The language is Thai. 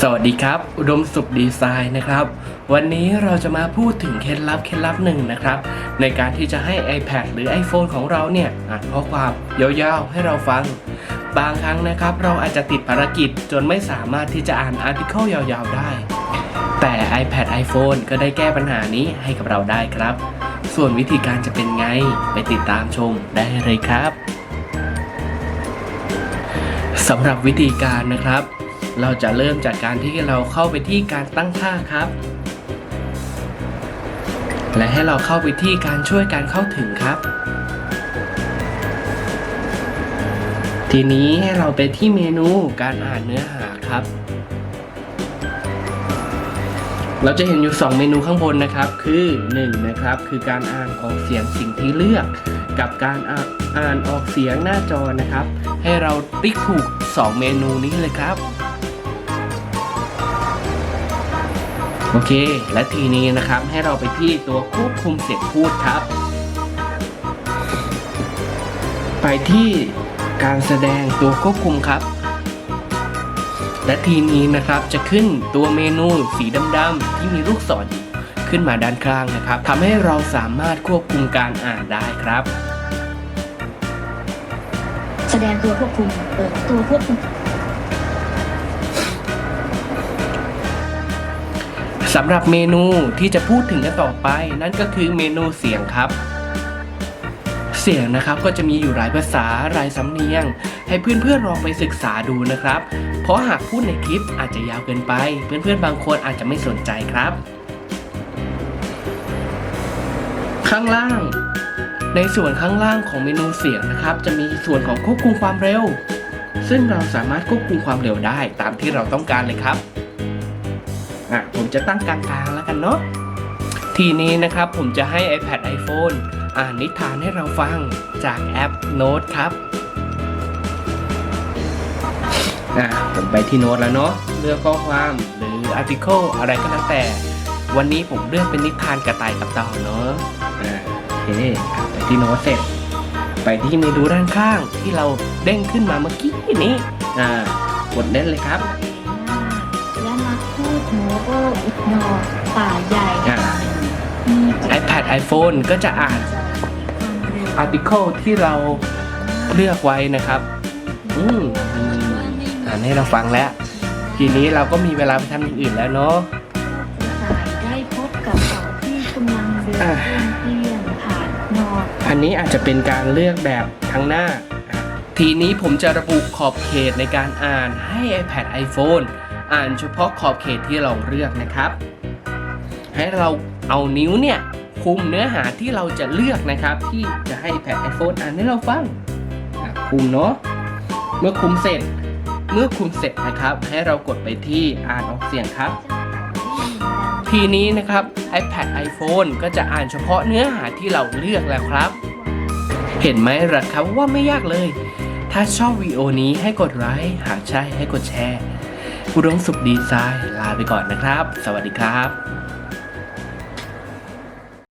สวัสดีครับ อุดมสุขดีไซน์นะครับ วันนี้เราจะมาพูดถึงเคล็ดลับเคล็ดลับหนึ่งนะครับ ในการที่จะให้ iPad หรือ iPhone ของเราเนี่ยอ่านข้อความยาวๆให้เราฟัง บางครั้งนะครับ เราอาจจะติดภารกิจจนไม่สามารถที่จะอ่านอาร์ติเคิลยาวๆได้ แต่ iPad iPhone ก็ได้แก้ปัญหานี้ให้กับเราได้ครับ ส่วนวิธีการจะเป็นไงไปติดตามชมได้เลยครับสำหรับวิธีการนะครับ เราจะเริ่มจากการที่เราเข้าไปที่การตั้งค่าครับ และให้เราเข้าไปที่การช่วยการเข้าถึงครับ ทีนี้ให้เราไปที่เมนูการอ่านเนื้อหาครับ เราจะเห็นอยู่ 2 เมนูข้างบนนะครับ คือ 1 นะครับ คือการอ่านออกเสียงสิ่งที่เลือก กับการอ่าอ่านออกเสียงหน้าจอนะครับ ให้เราติ๊กถูก 2 เมนูนี้เลยครับ โอเค และทีนี้นะครับให้เราไปที่ตัวควบคุมเสียงพูดครับ ไปที่การแสดงตัวควบคุมครับ และทีนี้นะครับจะขึ้นตัวเมนูสีดำๆที่มีลูกศรขึ้นมาด้านข้างนะครับทำให้เราสามารถควบคุมการอ่านได้ครับ แสดงตัวควบคุมเปิดตัวควบคุม สำหรับเมนูที่จะพูดถึงกันต่อไป นั่นก็คือเมนูเสียงครับ เสียงนะครับก็จะมีอยู่หลายภาษาหลายสำเนียง ให้เพื่อนๆลองไปศึกษาดูนะครับ เพราะหากพูดในคลิปอาจจะยาวเกินไป เพื่อนๆบางคนอาจจะไม่สนใจครับ ข้างล่าง ในส่วนข้างล่างของเมนูเสียงนะครับ จะมีส่วนของควบคุมความเร็ว ซึ่งเราสามารถควบคุมความเร็วได้ตามที่เราต้องการเลยครับ อะผมจะตั้งกลางๆแล้วกันเนาะทีนี้นะครับผมจะให้ iPad iPhone อ่านนิทานให้เราฟังจากแอป Note ครับอะผมไปที่โน้ตแล้วเนาะเลือกข้อความหรือ article อะไรก็แล้วแต่ วันนี้ผมเลือกเป็นนิทานกระต่ายกับเต่าเนาะอ่าโอเคไปที่โน้ตเสร็จ ไปที่เมนูด้านข้างที่เราเด้งขึ้นมาเมื่อกี้นี้อ่ากดเล่นเลยครับ พูดโมโอ้อุดนอป่าใหญ่อ่า มี iPad iPhone ก็จะอ่าน article ที่เราเลือกไว้นะครับอืมอืมอ่านให้เราฟังแล้ว ทีนี้เราก็มีเวลาไปทำอย่างอื่นแล้วเนาะ สายได้พบกับเขาที่กำลังเดินอ่าเตี้ยนผ่านนอก อันนี้อาจจะเป็นการเลือกแบบทั้งหน้าอะทีนี้ผมจะระบุขอบเขตในการอ่านให้ iPad iPhone อ่านเฉพาะขอบเขตที่เราเลือกนะครับ ให้เราเอานิ้วเนี่ยคุมเนื้อหาที่เราจะเลือกนะครับ ที่จะให้ iPad iPhone อ่านให้เราฟังอะคุมเนาะเมื่อคุมเสร็จเมื่อคุมเสร็จนะครับ ให้เรากดไปที่อ่านออกเสียงครับ ทีนี้นะครับ iPad iPhone ก็จะอ่านเฉพาะเนื้อหาที่เราเลือกแล้วครับ เห็นไหมล่ะครับว่าไม่ยากเลย ถ้าชอบวิดีโอนี้ให้กดไลค์หากใช่ให้กดแชร์ อุดมสุขดีไซน์ลาไปก่อนนะครับ สวัสดีครับ